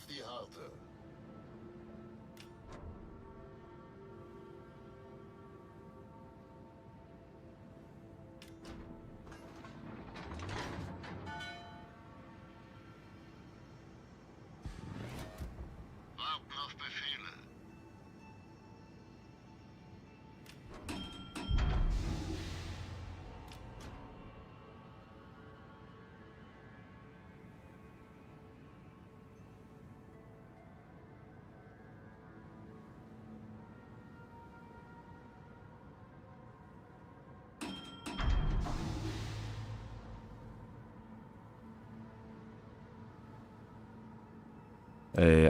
tuhaf bir haldı.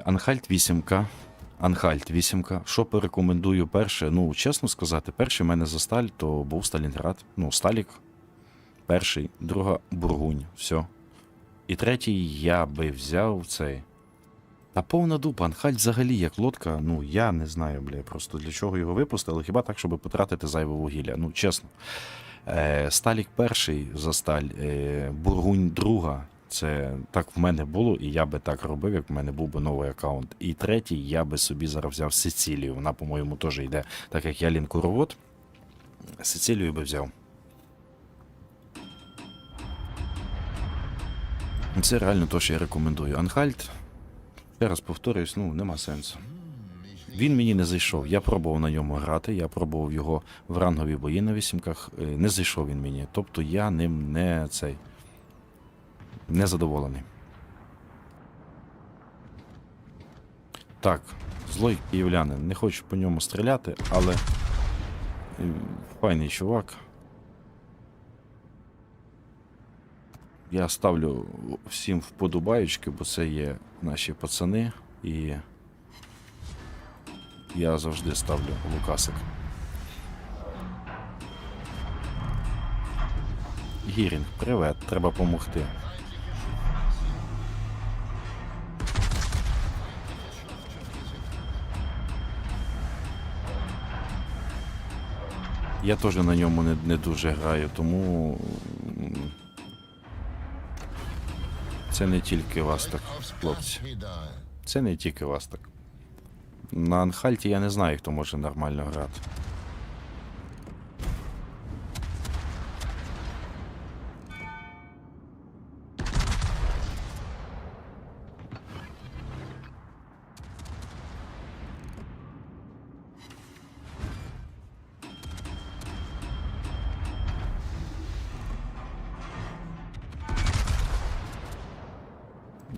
Анхальт 8. Анхальт 8. Що порекомендую перше? Ну, чесно сказати, перший в мене за сталь, то був Сталінград. Ну, Сталік. Перший, друга Бургунь. Все. І третій я би взяв цей. Та повна дупа, Анхальт взагалі як лодка, ну я не знаю, бля, просто для чого його випустили, хіба так, щоб потратити зайве вугілля. Ну, чесно. Е, Сталік перший за сталь, е, Бургунь друга. Це так в мене було, і я би так робив, як в мене був би новий аккаунт. І третій, я би собі зараз взяв Сицилію. Вона, по-моєму, теж йде, так як я лінкуровод. Сицилію би взяв. Це реально те, що я рекомендую. Анхальт, ще раз повторюсь, ну, нема сенсу. Він мені не зайшов. Я пробував на ньому грати, я пробував його в рангові бої на вісімках. е, Не зайшов він мені. Тобто я ним не цей. Не задоволений. Так, злой київлянин. Не хочу по ньому стріляти, але. е, Файний чувак. Я ставлю всім вподобаючки, бо це є наші пацани, і я завжди ставлю Лукасик. Гірінг, привет, треба помогти. Я теж на ньому не, не дуже граю, тому це не тільки вас так, хлопці. Це не тільки вас так. На Анхальті я не знаю, хто може нормально грати.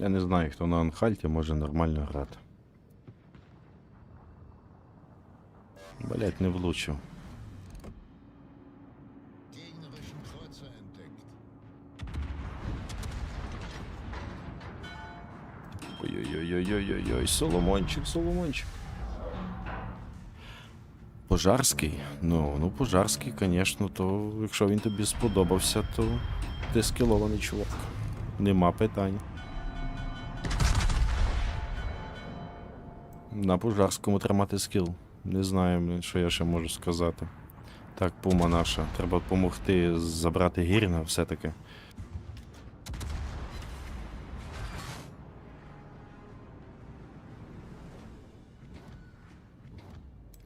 Я не знаю, хто на Анхальті може нормально грати. Блять, не влучив. Ой-ой-ой-ой-ой-ой, Соломончик, Соломончик. Пожарський? Ну, ну пожарський, звісно, то якщо він тобі сподобався, то ти скілований чувак. Нема питань. На пожарському тримати скіл. Не знаю, що я ще можу сказати. Так, пума наша. Треба допомогти забрати Гіріна все-таки.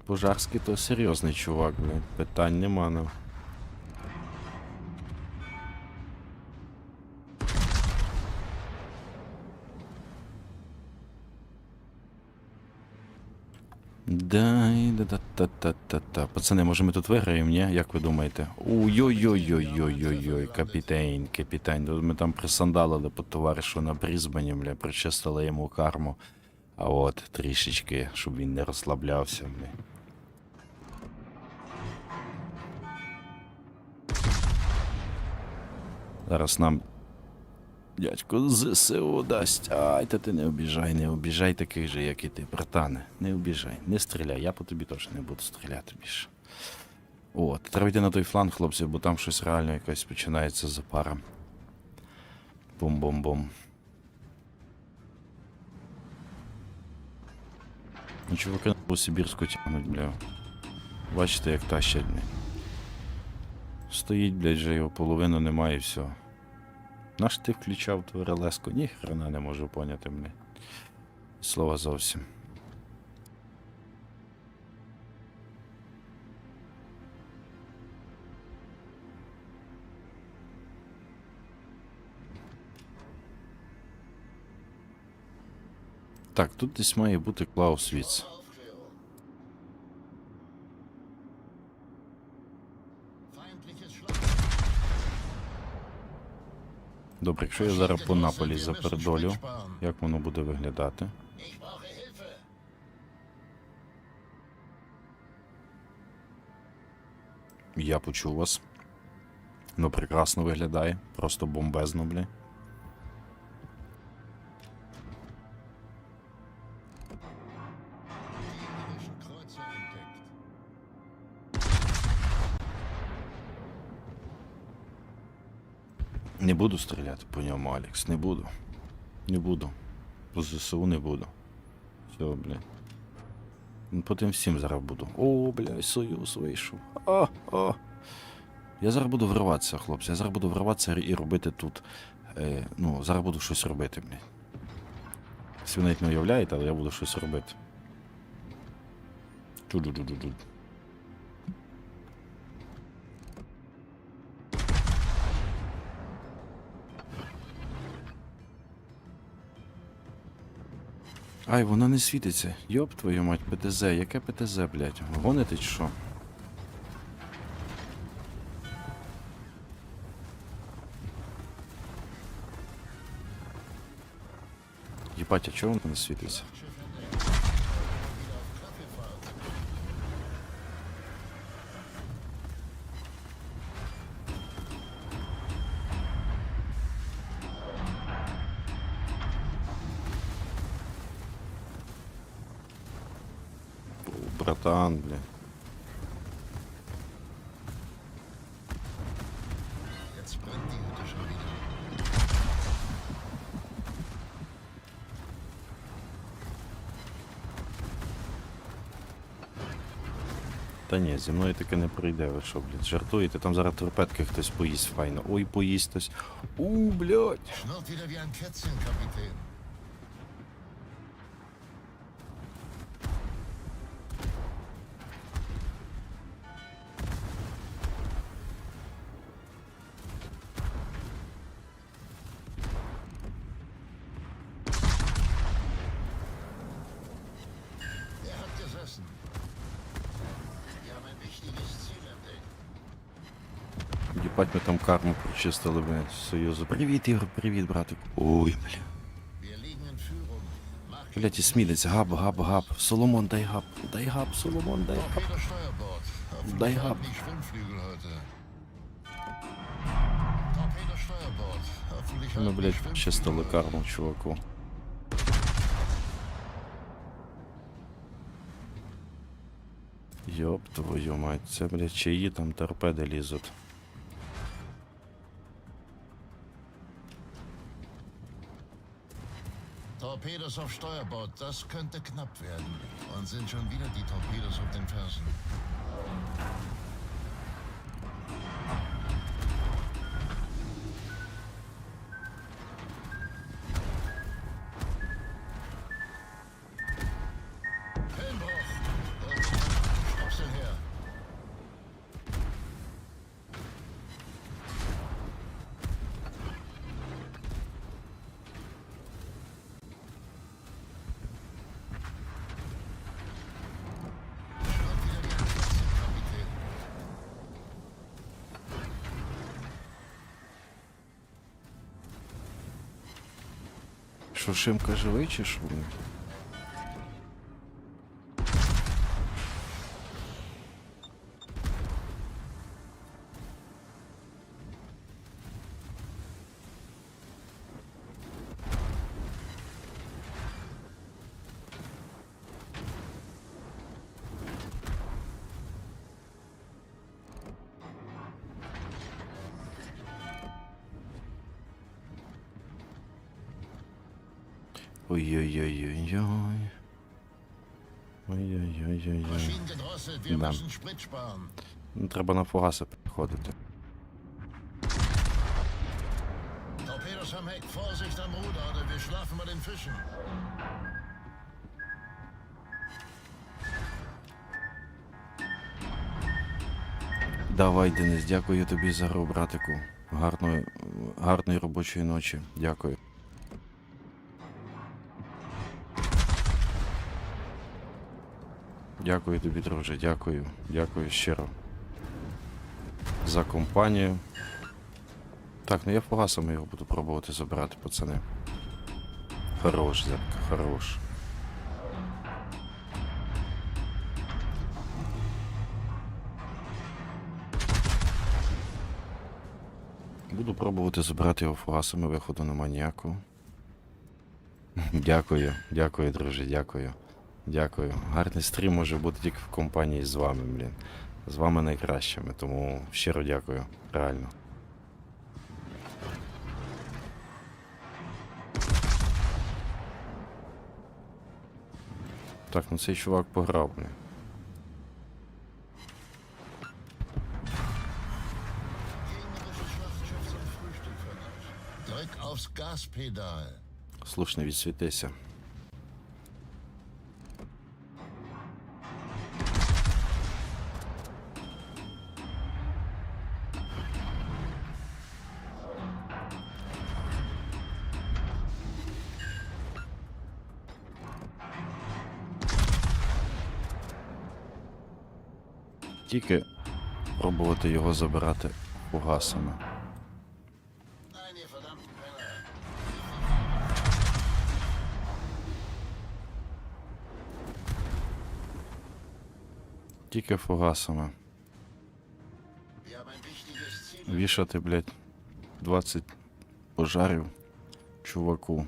Пожарський то серйозний чувак, блін. Питань нема ну. Дай да та та та та та Пацани, може ми тут виграємо, ні? Як ви думаєте? Ой-ой-ой-ой-ой-ой-ой, капітейн. Ну, Ми там присандалили по товаришу на Брізбені, бля, причистили йому карму. А от трішечки, щоб він не розслаблявся, бля. Зараз нам дядько ЗСУ дасть. Ай, та ти не обіжай, не обіжай таких же, як і ти, братане. Не обіжай, не стріляй, я по тобі теж не буду стріляти більше. От, треба йти на той фланг, хлопці, бо там щось реально якось починається запара. Бум-бум-бум. Ну, чуваки на Сибірську тягнуть, бля. Бачите, як тащать, бля. Стоїть, блядь, вже його половину немає і все. Наш ти включав ту релеску? Ні, хрена не можу поняти, блядь. Слова зовсім. Так, тут десь має бути Клаусвіц. Feindliches Добре, якщо я зараз по Наполі запердолю, як воно буде виглядати? Я почув вас. Ну, прекрасно виглядає. Просто бомбезно, бля. Буду стріляти по ньому, Алекс. Не буду. Не буду. По ЗСУ не буду. Все, бля. Ну, По тим всім зараз буду. О, бля, союз вийшов. А, а. Я зараз буду вриватися, хлопці. Я зараз буду вриватися і робити тут. Е, ну, зараз буду щось робити, бля. Всі ви навіть не уявляєте, але я буду щось робити. Чу-ду-ду-ду-ду. Ай, воно не світиться. Йоп твою мать, ПТЗ. Яке ПТЗ, блядь? Гоните чи що? Єбать, а чого воно не світиться? Братан, бля. Та ні, зі мною таке не пройде, ви що, блядь, жартуєте, там зараз торпедки хтось поїсть файно. Ой, поїсть хтось. У, блядь. Єбать, ми там карму прочистили, блядь, Союзу. Привіт, Ігор, привіт, братик. Ой, бля. Mach Блядь, Ісмілець, габ, габ, габ. Соломон, дай габ. Дай габ, Соломон, дай габ. Steuerbord. Hoffentlich Ну, блядь, чистили карму, чуваку. Йоп твою мать, це, блядь, чиї там торпеди лізуть. Torpedos auf Steuerbord, das könnte knapp werden. Und sind schon wieder die Torpedos auf den Fersen. Що, Шимка живий чи що? Uiuiuiui. Ой-ой-ой-ой. Да. Ну, треба на фугаси приходити. Давай, Денис, дякую тобі за гру, братику. Гарної, гарної робочої ночі. Дякую. Дякую тобі, друже, дякую. Дякую щиро. За компанію. Так, ну я фугасами його буду пробувати забирати, пацани. Хорош, зерка, хорош. Буду пробувати забирати його фугасами, виходу нема ніякого. Дякую, дякую, друже, дякую. Дякую. Гарний стрім може бути тільки в компанії з вами, блін. З вами найкращими, тому щиро дякую, реально. Так, ну цей чувак пограв, блін. Gegnerische Schlachtschiff Тільки пробувати його забирати фугасами. Тільки фугасами. Вішати, блядь, 20 пожарів чуваку.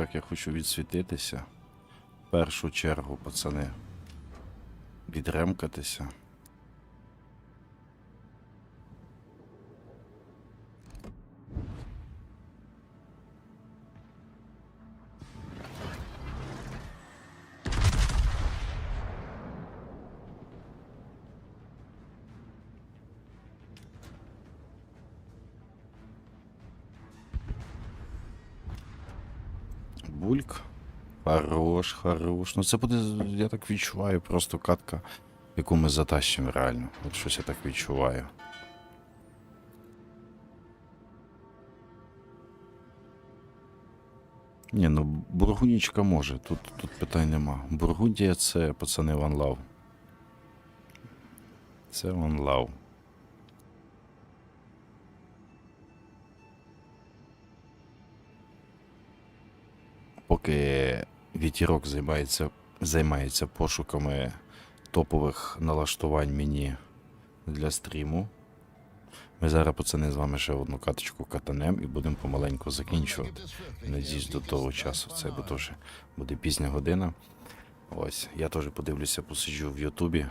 Так, я хочу відсвітитися. В першу чергу, пацани. Відремкатися. Бульк. Хорош, хорош. Ну це буде, я так відчуваю, просто катка, яку ми затащимо реально. От щось я так відчуваю. Ні, ну Бургунічка може, тут, тут питань нема. Бургундія це пацани One Love. Це One Love. Поки вітірок займається, займається пошуками топових налаштувань мені для стріму. Ми зараз, пацани, з вами ще одну каточку катанем і будемо помаленьку закінчувати. Надіюсь, до того часу це бо теж буде пізня година. Ось, я теж подивлюся, посиджу в Ютубі.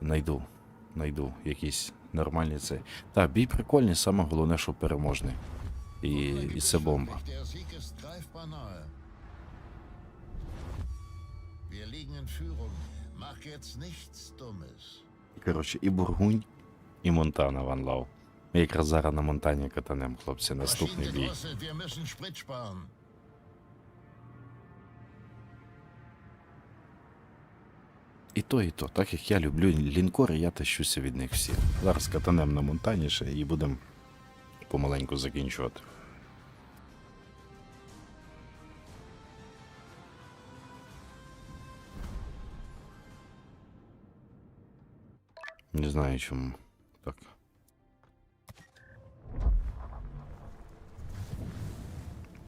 Найду, найду якийсь нормальний цей. Так, бій прикольний, саме головне, що переможний. І, і це бомба. Wir liegen in Führung. Mach jetzt nichts Dummes. Коротше, і Бургунь, і Монтана Ван Лав. Ми якраз зараз на Монтані катанем, хлопці, наступний бій. І то, і то. Так як я люблю лінкори, я тащуся від них всіх. Зараз катанем на Монтані ще і будемо помаленьку закінчувати. Знаю чому. Так.